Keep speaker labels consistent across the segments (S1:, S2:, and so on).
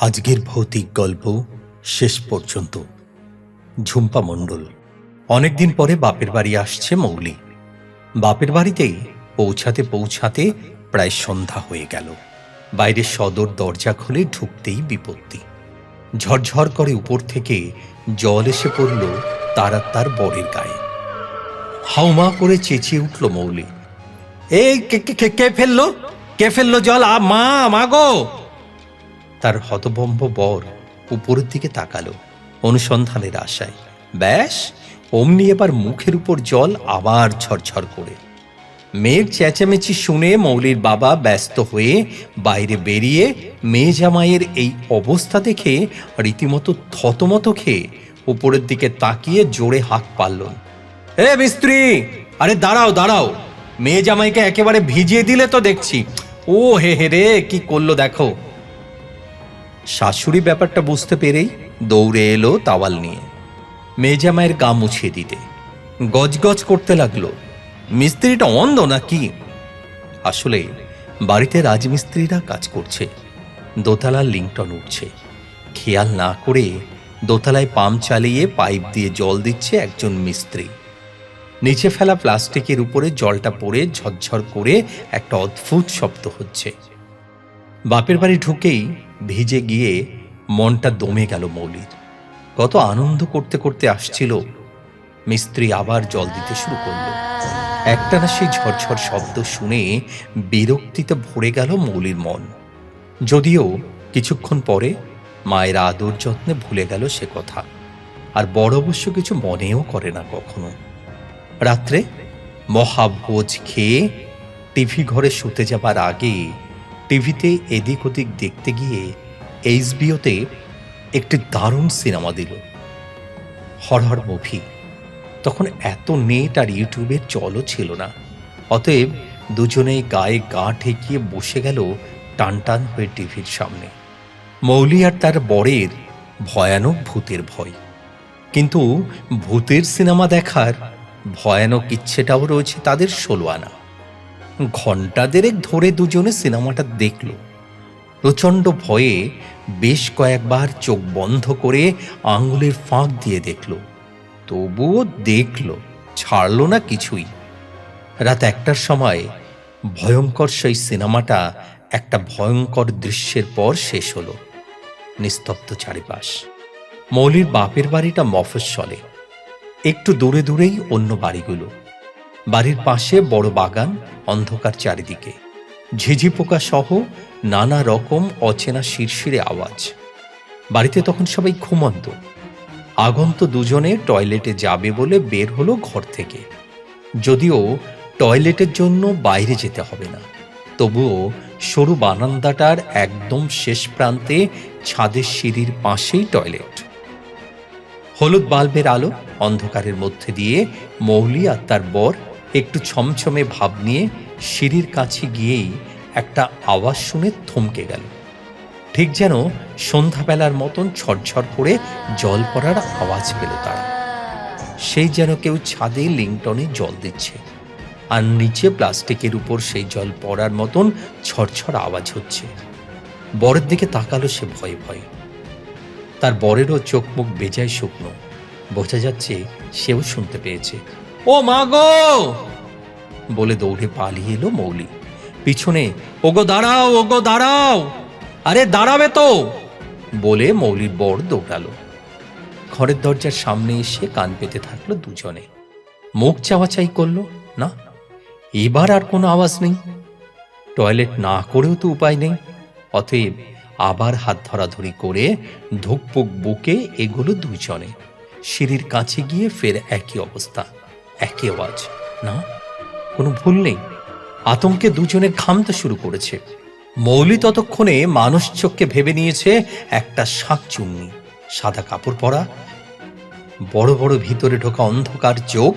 S1: আজকের ভৌতিক গল্প শেষ পর্যন্ত। ঝুম্পা মণ্ডল, অনেকদিন পরে বাপের বাড়ি আসছে মৌলি। বাপের বাড়িতেই পৌঁছাতে পৌঁছাতে প্রায় সন্ধ্যা হয়ে গেল। বাইরে সদর দরজা খুলে ঢুকতেই বিপত্তি। ঝরঝর করে উপর থেকে জল এসে পড়ল তার তার বরের গায়ে। হাউমা করে চেঁচিয়ে উঠল মৌলি, এই কে ফেলল? কে ফেলল জল? মা মাগো তার হতভম্ব বর উপরের দিকে তাকালো, অনুসন্ধানের আশায়। ব্যাস, অমনি এবার মুখের উপর জল আবার ঝরঝর করে। মেয়ের চেঁচামেচি শুনে মৌলির বাবা ব্যস্ত হয়ে বাইরে বেরিয়ে মেয়ে জামাইয়ের এই অবস্থা দেখে রীতিমতো থতমত খেয়ে উপরের দিকে তাকিয়ে জোরে হাঁক পারলেন এ মিস্ত্রি, আরে দাঁড়াও দাঁড়াও। মেয়ে জামাইকে একেবারে ভিজিয়ে দিলে তো দেখছি। ও হে হে রে, কি করল দেখো। শাশুড়ি ব্যাপারটা বুঝতে পেরেই দৌড়ে এলো তাওয়াল নিয়ে। মেজামায়ের গা মুছিয়ে দিতে। গজগজ করতে লাগল, মিস্ত্রিটা অন্ধ নাকি? আসলে বাড়িতে রাজমিস্ত্রিরা কাজ করছে। দোতলার লিংটন উঠছে। খেয়াল না করে দোতলায় পাম্প চালিয়ে পাইপ দিয়ে জল দিচ্ছে একজন মিস্ত্রি। নিচে ফেলা প্লাস্টিকের উপরে জলটা পড়ে ঝরঝর করে একটা অদ্ভুত শব্দ হচ্ছে। বাপের বাড়ি ঢুকেই ভিজে গিয়ে মনটা দমে গেল মৌলির। কত আনন্দ করতে করতে আসছিল। মিস্ত্রি আবার জল দিতে শুরু করল। একটানা সেই ঝরঝর শব্দ শুনে বিরক্তিতে ভরে গেল মৌলির মন। যদিও কিছুক্ষণ পরে মায়ের আদর যত্নে ভুলে গেল সে কথা। আর বড় অবশ্য কিছু মনেও করে না কখনো। রাত্রে মহাভোজ খেয়ে টিভি ঘরে শুতে যাবার আগে টিভিতে এদিক ওদিক দেখতে গিয়ে এইচবিওতে একটি দারুণ সিনেমা দিল। হরহর মুভি। তখন এত নেট আর ইউটিউবের চলও ছিল না। অতএব দুজনেই গায়ে গা ঠেকিয়ে বসে গেল টান টান হয়ে টিভির সামনে। মৌলি আর তার বরের ভয়ানক ভূতের ভয়। কিন্তু ভূতের সিনেমা দেখার ভয়ানক ইচ্ছেটাও রয়েছে তাদের ষোলো আনা। ঘণ্টা দেড়েক ধরে দুজনে সিনেমাটা দেখল। প্রচণ্ড ভয়ে বেশ কয়েকবার চোখ বন্ধ করে আঙুলের ফাঁক দিয়ে দেখল। তবুও দেখল, ছাড়ল না কিছুই। রাত একটার সময় ভয়ঙ্কর সেই সিনেমাটা একটা ভয়ঙ্কর দৃশ্যের পর শেষ হলো। নিস্তব্ধ চারিপাশ। মৌলির বাপের বাড়িটা মফস্বলে। একটু দূরে দূরেই অন্য বাড়িগুলো। বাড়ির পাশে বড় বাগান, অন্ধকার চারিদিকে। ঝিঝি পোকা সহ নানা রকম অচেনা শিরশিরে আওয়াজ। বাড়িতে তখন সবাই ঘুমন্ত। আগন্ত দুজনে টয়লেটে যাবে বলে বের হলো ঘর থেকে। যদিও টয়লেটের জন্য বাইরে যেতে হবে না। তবুও সরু বারান্দাটার একদম শেষ প্রান্তে ছাদের সিঁড়ির পাশেই টয়লেট। হলুদ বাল্বের আলো অন্ধকারের মধ্যে দিয়ে মৌলি আর তার বর একটু ছমছমে ভাব নিয়ে সিঁড়ির কাছে গিয়েই একটা আওয়াজ শুনে থমকে গেল। ঠিক যেন সন্ধ্যাবেলার মতন ছটঝট করে জল পড়ার আওয়াজ পেল তারা। সেই যেন কেউ ছাদে লিংটনে জল দিচ্ছে আর নিচে প্লাস্টিকের উপর সেই জল পড়ার মতন ছড়ছড় আওয়াজ হচ্ছে। বরের দিকে তাকালো সে ভয়ে ভয়ে। তার বরেরও চোখ মুখ বেজায় শুকনো। বোঝা যাচ্ছে সেও শুনতে পেয়েছে। ও মা গো! বলে দৌড়ে পালিয়ে এলো মৌলি। পিছনে, ওগো দাঁড়াও ওগো দাঁড়াও! আরে দাঁড়াবে তো! বলে মৌলির বর দৌড়ালো। ঘরের দরজার সামনে এসে কান পেতে থাকল দুজনে। মুখ চাওয়াচাই করল, না, এবার আর কোনো আওয়াজ নেই। টয়লেট না করেও তো উপায় নেই। অতএব আবার হাত ধরাধরি করে ধুকপুক বুকে এগুলো দুজনে। সিঁড়ির কাছে গিয়ে ফের একই অবস্থা। একই আওয়াজ। না, কোনো ভুল নেই। আতঙ্কে দুজনে ঘামতে শুরু করেছে। মৌলি ততক্ষণে মানুষ চোখকে ভেবে নিয়েছে, একটা শাঁক চুন্নি, সাদা কাপড় পরা, বড় বড় ভিতরে ঢোকা অন্ধকার চোখ,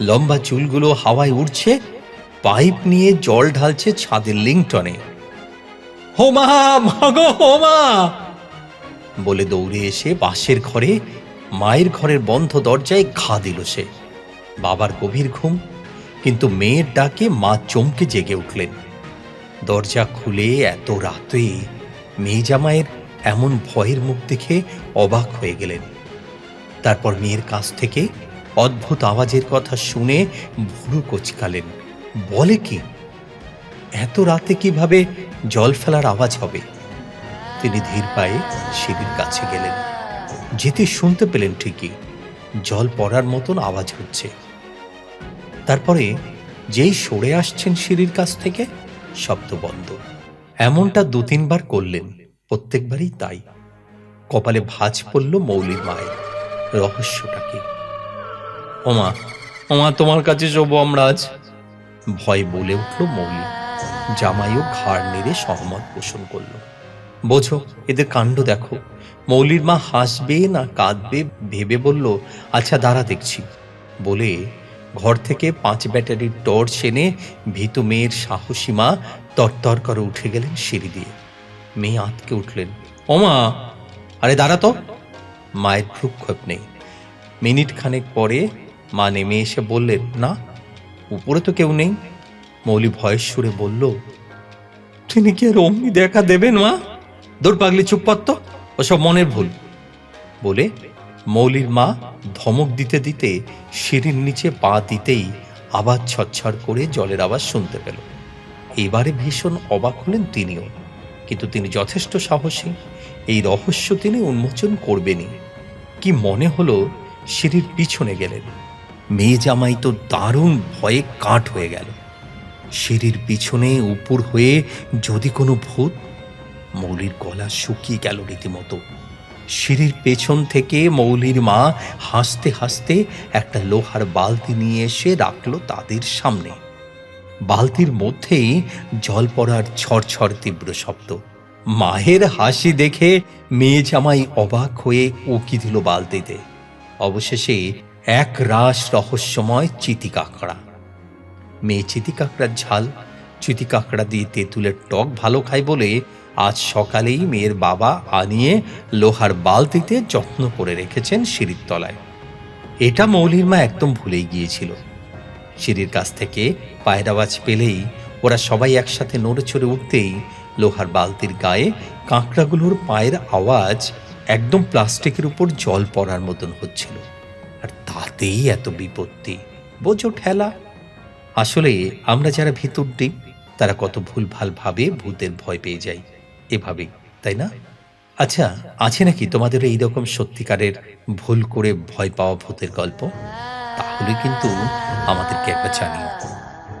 S1: লম্বা চুলগুলো হাওয়ায় উড়ছে, পাইপ নিয়ে জল ঢালছে ছাদের লিংটনে। হোমা মাগো হোমা! বলে দৌড়ে এসে বাসের ঘরে, মায়ের ঘরের বন্ধ দরজায় ঘা দিল সে। বাবার গভীর ঘুম, কিন্তু মেয়ের ডাকে মা চমকে জেগে উঠলেন। দরজা খুলে এত রাতে মেয়ে জামাইয়ের এমন ভয়ের মুখ দেখে অবাক হয়ে গেলেন। তারপর মেয়ের কাছ থেকে অদ্ভুত আওয়াজের কথা শুনে ভুরু কোচকালেন। বলে কি? এত রাতে কীভাবে জল ফেলার আওয়াজ হবে? তিনি ধীর পায়ে সিঁড়ির কাছে গেলেন। যেতে শুনতে পেলেন ঠিকই, জল পড়ার মতন আওয়াজ হচ্ছে। তারপরে যেই সরে আসছেন সিঁড়ির কাছ থেকে, শব্দ বন্ধ। এমনটা দু তিনবার করলেন, প্রত্যেকবারই তাই। কপালে ভাঁজ পড়ল মৌলির মায়ের রহস্যটা কি। ওমা ওমা, তোমার কাছে শোভ আমরা আজ। ভয় বলে উঠল মৌলি। জামাইও ঘাড় নেড়ে সহমত পোষণ করল। বোঝো, এদের কাণ্ড দেখো। মৌলির মা হাসবে না কাঁদবে, ভেবে বলল আচ্ছা দাঁড়া দেখছি। বলে ঘর থেকে পাঁচ ব্যাটারির টর্চ এনে ভীতু মেয়ের সাহসী মা তরতর করে উঠে গেলেন সিঁড়ি দিয়ে। মেয়ে আঁতকে উঠলেন। ওমা আরে দাঁড়া তো। মায়ের ভ্রুক্ষেপ নেই। মিনিট খানেক পরে মা নেমে এসে বললেন, না, উপরে তো কেউ নেই। মৌলি ভয়ের সুরে বলল, তিনি কি আর অমনি দেখা দেবেন মা? দৌড় পাগলি চুপ কর ওসব মনের ভুল। বলে মৌলির মা ধমক দিতে দিতে সিঁড়ির নিচে পা দিতেই আবার ছচ্ছর করে জলের আওয়াজ শুনতে পেল। এবারে ভীষণ অবাক হলেন তিনিও, কিন্তু তিনি যথেষ্ট সাহসী। এই রহস্য তিনি উন্মোচন করবেনই। কি মনে হলো সিঁড়ির পিছনে গেলেন? মেয়ে জামাই তো দারুণ ভয়ে কাঠ হয়ে গেল। সিঁড়ির পিছনে উপর হয়ে যদি কোনো ভূত? মৌলির গলা শুকিয়ে গেল রীতিমতো। সিঁড়ির পেছন থেকে মৌলির মা হাসতে হাসতে একটা লোহার বালতি নিয়ে এসে রাখল তাদের সামনে। বালতির মধ্যেই জল পড়ার ছড়ছড় তীব্র শব্দ। মায়ের হাসি দেখে মেয়ে জামাই অবাক হয়ে উকি দিল বালতিতে। অবশেষে এক রাস রহস্যময় চিতি কাঁকড়া মেয়ে চিতি কাঁকড়ার ঝাল চিতি কাঁকড়া দিয়ে তেঁতুলের টক ভালো খায় বলে আজ সকালেই মেয়ের বাবা আনিয়ে লোহার বালতিতে যত্ন করে রেখেছেন সিঁড়ির তলায়। এটা মৌলির মা একদম ভুলেই গিয়েছিল। সিঁড়ির কাছ থেকে পায়ের আওয়াজ পেলেই ওরা সবাই একসাথে নড়ে চড়ে উঠতেই লোহার বালতির গায়ে কাঁকড়াগুলোর পায়ের আওয়াজ একদম প্লাস্টিকের উপর জল পড়ার মতন হচ্ছিল। আর তাতেই এত বিপত্তি। বোঝো ঠেলা। আসলে আমরা যারা ভিতর দিই তারা কত ভুল ভালো ভাবে ভূতের ভয় পেয়ে যাই। এভাবেই, তাই না? আচ্ছা আছে নাকি তোমাদের এই রকম সত্যিকারের ভুল করে ভয় পাওয়া ভূতের গল্প? তাহলে কিন্তু আমাদেরকে একবার জানিও।